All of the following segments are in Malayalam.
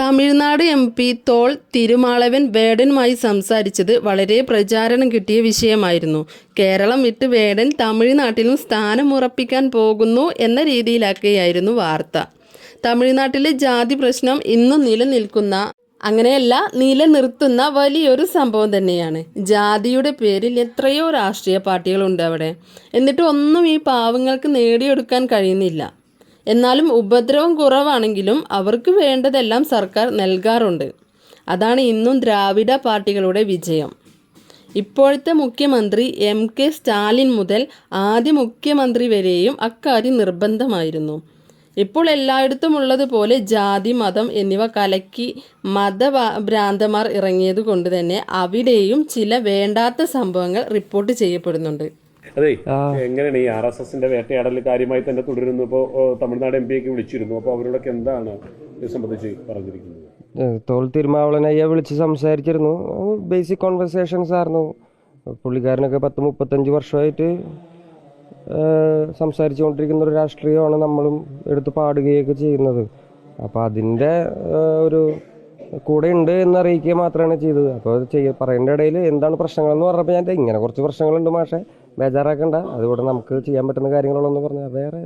തമിഴ്നാട് എം പി തോൾ തിരുമാളവൻ വേടനുമായി സംസാരിച്ചത് വളരെ പ്രചാരണം കിട്ടിയ വിഷയമായിരുന്നു. കേരളം വിട്ട് വേടൻ തമിഴ്നാട്ടിലും സ്ഥാനമുറപ്പിക്കാൻ പോകുന്നു എന്ന രീതിയിലാക്കുകയായിരുന്നു വാർത്ത. തമിഴ്നാട്ടിലെ ജാതി പ്രശ്നം ഇന്നും നിലനിൽക്കുന്ന അങ്ങനെയല്ല നിലനിർത്തുന്ന വലിയൊരു സംഭവം തന്നെയാണ്. ജാതിയുടെ പേരിൽ എത്രയോ രാഷ്ട്രീയ പാർട്ടികളുണ്ട് അവിടെ. എന്നിട്ട് ഒന്നും ഈ പാവങ്ങൾക്ക് നേടിയെടുക്കാൻ കഴിയുന്നില്ല. എന്നാലും ഉപദ്രവം കുറവാണെങ്കിലും അവർക്ക് വേണ്ടതെല്ലാം സർക്കാർ നൽകാറുണ്ട്. അതാണ് ഇന്നും ദ്രാവിഡ പാർട്ടികളുടെ വിജയം. ഇപ്പോഴത്തെ മുഖ്യമന്ത്രി എം കെ സ്റ്റാലിൻ മുതൽ ആദ്യ മുഖ്യമന്ത്രി വരെയും അക്കാര്യം നിർബന്ധമായിരുന്നു. ഇപ്പോൾ എല്ലായിടത്തും ഉള്ളതുപോലെ ജാതി മതം എന്നിവ കലക്കി മതഭ്രാന്തമാർ ഇറങ്ങിയത് കൊണ്ട് തന്നെ അവിടെയും ചില വേണ്ടാത്ത സംഭവങ്ങൾ റിപ്പോർട്ട് ചെയ്യപ്പെടുന്നുണ്ട്. അതെ എങ്ങനെയാണ് ഈ ആർ എസ് എസിന്റെ വേട്ടയാടൽ കാര്യമായി തന്നെ തുടരുന്നു ഇപ്പോ തമിഴ്നാട് എം പി ഒക്കെ വിളിച്ചിരുന്നു. അപ്പോൾ അവരോടൊക്കെ എന്താണ് ഇത് സംബന്ധിച്ച് പറഞ്ഞിരിക്കുന്നത്? തോൾ തിരുമാവളനയ്യ വിളിച്ച് സംസാരിച്ചിരുന്നു. ബേസിക് കോൺവെർസേഷൻസ് ആയിരുന്നു പുള്ളിക്കാരനൊക്കെ പത്ത് മുപ്പത്തഞ്ച് വർഷമായിട്ട് സംസാരിച്ചു സംസാരിച്ചുകൊണ്ടിരിക്കുന്ന ഒരു രാഷ്ട്രീയമാണ് നമ്മളും എടുത്ത് പാടുകയൊക്കെ ചെയ്യുന്നത്. അപ്പോൾ അതിന്റെ ഒരു കൂടെ ഉണ്ട് എന്ന് അറിയിക്കുക മാത്രമാണ് ചെയ്തത്. അപ്പോൾ ചെയ്യ പറയേണ്ട ഇടയിൽ എന്താണ് പ്രശ്നങ്ങളെന്ന് പറഞ്ഞപ്പോൾ ഞാൻ ഇങ്ങനെ കുറച്ച് പ്രശ്നങ്ങളുണ്ട് മാഷെ. ബേജാറാക്കണ്ട. അതുകൂടെ നമുക്ക് ചെയ്യാൻ പറ്റുന്ന കാര്യങ്ങളുള്ളതെന്ന് പറഞ്ഞാൽ വേറെ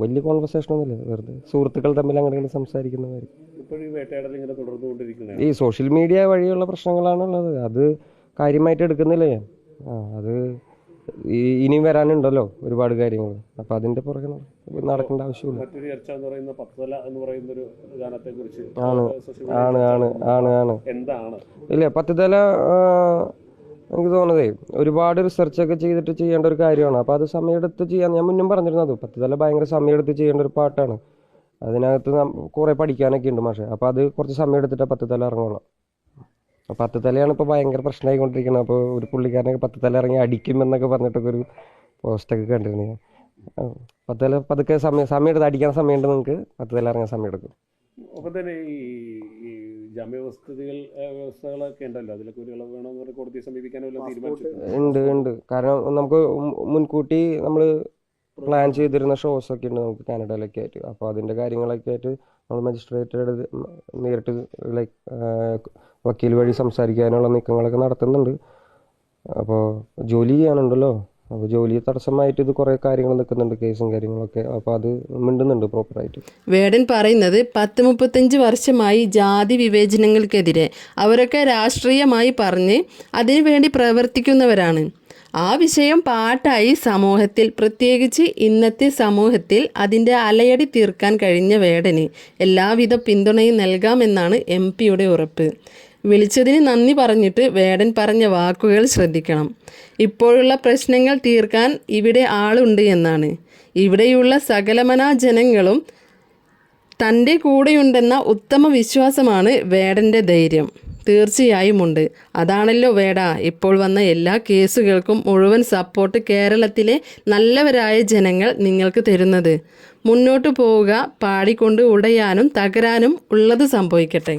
വലിയ കോൺവെർസേഷൻ ഒന്നുമില്ല. വെറുതെ സുഹൃത്തുക്കൾ തമ്മിൽ അങ്ങനെ സംസാരിക്കുന്ന കാര്യം ഈ സോഷ്യൽ മീഡിയ വഴിയുള്ള പ്രശ്നങ്ങളാണ് ഉള്ളത് അത് കാര്യമായിട്ട് എടുക്കുന്നില്ല ഞാൻ. ആ അത് ഇനിയും വരാനുണ്ടല്ലോ ഒരുപാട് കാര്യങ്ങൾ. അപ്പോൾ അതിന്റെ പുറകെ നടക്കേണ്ട ആവശ്യമില്ല. മറ്റൊരു ചർച്ച എന്ന് പറയുന്ന പത്തല എന്ന് പറയുന്ന ഒരു ഗാനത്തെ കുറിച്ച് ആണ് ആണ് ആണ് ആണ്. എന്താണ്? ഇല്ല പത്തുതല എനിക്ക് തോന്നുന്നതേ ഒരുപാട് റിസർച്ച് ഒക്കെ ചെയ്തിട്ട് ചെയ്യേണ്ട ഒരു കാര്യമാണ്. അപ്പോൾ അത് സമയമെടുത്ത് ചെയ്യാൻ ഞാൻ മുന്നും പറഞ്ഞിരുന്നത് പത്തുതല ഭയങ്കര സമയമെടുത്ത് ചെയ്യേണ്ട ഒരു പാട്ടാണ്. അതിനകത്ത് കുറേ പഠിക്കാനൊക്കെ ഉണ്ട് പക്ഷേ അപ്പോൾ അത് കുറച്ച് സമയം എടുത്തിട്ട് പത്തുതല ഇറങ്ങുള്ളൂ. അപ്പോൾ പത്തുതലയാണ് ഇപ്പോൾ ഭയങ്കര പ്രശ്നമായിക്കൊണ്ടിരിക്കുന്നത് അപ്പോൾ ഒരു പുള്ളിക്കാരനൊക്കെ പത്തുതല ഇറങ്ങി അടിക്കും എന്നൊക്കെ പറഞ്ഞിട്ടൊക്കെ ഒരു പോസ്റ്റൊക്കെ കണ്ടിരുന്നു. ഞാൻ പത്ത് പത്തുതല പതുക്കെ സമയം സമയം എടുത്ത് അടിക്കാൻ സമയമുണ്ട് നിങ്ങൾക്ക് പത്തുതല ഇറങ്ങാൻ സമയം എടുക്കും അപ്പോൾ തന്നെ ഈ ഈ വ്യവസ്ഥകൾ വ്യവസ്ഥകളൊക്കെ ഉണ്ടല്ലോ. അതിലൊക്കെ ഒരു ഇളവ് വേണമെന്ന് പറഞ്ഞ് കോടതിയെ സമീപിക്കാനോ തീരുമാനിച്ചിട്ടുണ്ട്? ഉണ്ട് ഉണ്ട്. കാരണം നമുക്ക് മുൻകൂട്ടി നമ്മൾ പ്ലാൻ ചെയ്തിരുന്ന ഷോസ് ഒക്കെ ഉണ്ട് നമുക്ക് കാനഡയിലൊക്കെ ആയിട്ട്. അപ്പോൾ അതിന്റെ കാര്യങ്ങളൊക്കെ ആയിട്ട് നമ്മൾ മജിസ്ട്രേറ്റ് നേരിട്ട് ലൈക്ക് വക്കീൽ വഴി സംസാരിക്കാനുള്ള നീക്കങ്ങളൊക്കെ നടത്തുന്നുണ്ട്. അപ്പോൾ ജോലി ചെയ്യാനുണ്ടല്ലോ. അപ്പോൾ ജോലി തടസ്സമായിട്ട് ഇത് കുറേ കാര്യങ്ങൾ നിൽക്കുന്നുണ്ട് കേസും കാര്യങ്ങളൊക്കെ. അപ്പോൾ അത് മിണ്ടുന്നുണ്ട് പ്രോപ്പറായിട്ട് വേടൻ പറയുന്നത് പത്ത് മുപ്പത്തഞ്ച് വർഷമായി ജാതി വിവേചനങ്ങൾക്കെതിരെ. അവരൊക്കെ രാഷ്ട്രീയമായി പറഞ്ഞ് അതിനുവേണ്ടി പ്രവർത്തിക്കുന്നവരാണ്. ആ വിഷയം പാട്ടായി സമൂഹത്തിൽ പ്രത്യേകിച്ച് ഇന്നത്തെ സമൂഹത്തിൽ അതിന്റെ അലയടി തീർക്കാൻ കഴിഞ്ഞ വേടന് എല്ലാവിധ പിന്തുണയും നൽകാമെന്നാണ് എം പിയുടെ ഉറപ്പ്. വിളിച്ചതിന് നന്ദി പറഞ്ഞിട്ട് വേടൻ പറഞ്ഞ വാക്കുകൾ ശ്രദ്ധിക്കണം. ഇപ്പോഴുള്ള പ്രശ്നങ്ങൾ തീർക്കാൻ ഇവിടെ ആളുണ്ട് എന്നാണ്. ഇവിടെയുള്ള സകലമനാ ജനങ്ങളും തന്റെ കൂടെയുണ്ടെന്ന ഉത്തമ വിശ്വാസമാണ് വേടന്റെ ധൈര്യം. തീർച്ചയായും ഉണ്ട്. അതാണല്ലോ വേട ഇപ്പോൾ വന്ന എല്ലാ കേസുകൾക്കും മുഴുവൻ സപ്പോർട്ട് കേരളത്തിലെ നല്ലവരായ ജനങ്ങൾ നിങ്ങൾക്ക് തരുന്നത്. മുന്നോട്ട് പോവുക പാടിക്കൊണ്ട് ഉടയാനും തകരാനും ഉള്ളത് സംഭവിക്കട്ടെ.